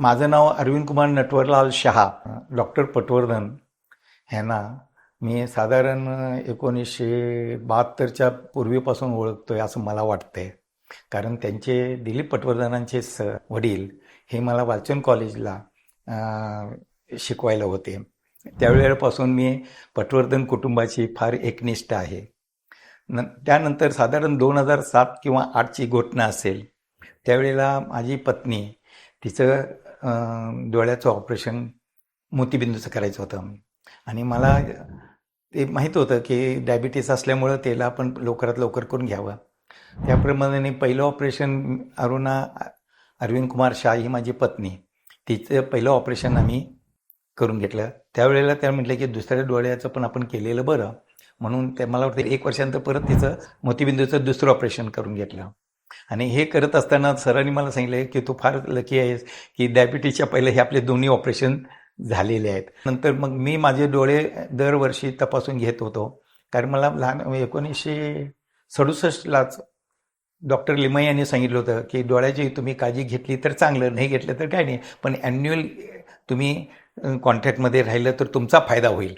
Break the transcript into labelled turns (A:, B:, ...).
A: माझं नाव अरविंद कुमार नटवरलाल शहा डॉक्टर पटवर्धन. ह्यांना मी साधारण एकोणीसशे बहात्तरच्या पूर्वीपासून ओळखतो आहे असं मला वाटतंय. कारण त्यांचे दिलीप पटवर्धनांचे स वडील हे मला वाचन कॉलेजला शिकवायला होते. त्यावेळेपासून मी पटवर्धन कुटुंबाची फार एकनिष्ठ आहे. न त्यानंतर साधारण दोन हजार सात किंवा आठची घटना असेल. त्यावेळेला माझी पत्नी तिचं डोळ्याचं ऑपरेशन मोतीबिंदूचं करायचं होतं आणि मला ते माहीत होतं की डायबिटीस असल्यामुळं त्याला आपण लवकरात लवकर करून घ्यावं. त्याप्रमाणे पहिलं ऑपरेशन अरुणा अरविंद कुमार शाह ही माझी पत्नी तिचं पहिलं ऑपरेशन आम्ही करून घेतलं. त्यावेळेला त्या म्हटलं की दुसऱ्या डोळ्याचं पण आपण केलेलं बरं. म्हणून ते मला वाटतं एक वर्षानंतर परत तिचं मोतीबिंदूचं दुसरं ऑपरेशन करून घेतलं. आणि हे करत असताना सरांनी मला सांगितलं की तू फार लकी आहेस की डायबिटीसच्या पहिले हे आपले दोन्ही ऑपरेशन झालेले आहेत. नंतर मग मी माझे डोळे दरवर्षी तपासून घेत होतो. कारण मला लहान म्हणजे एकोणीसशे सदुसष्टलाच डॉक्टर लिमय यांनी सांगितलं होतं की डोळ्याची तुम्ही काळजी घेतली तर चांगलं नाही घेतलं तर काय नाही. पण ॲन्युअल तुम्ही कॉन्टॅक्टमध्ये राहिलं तर तुमचा फायदा होईल.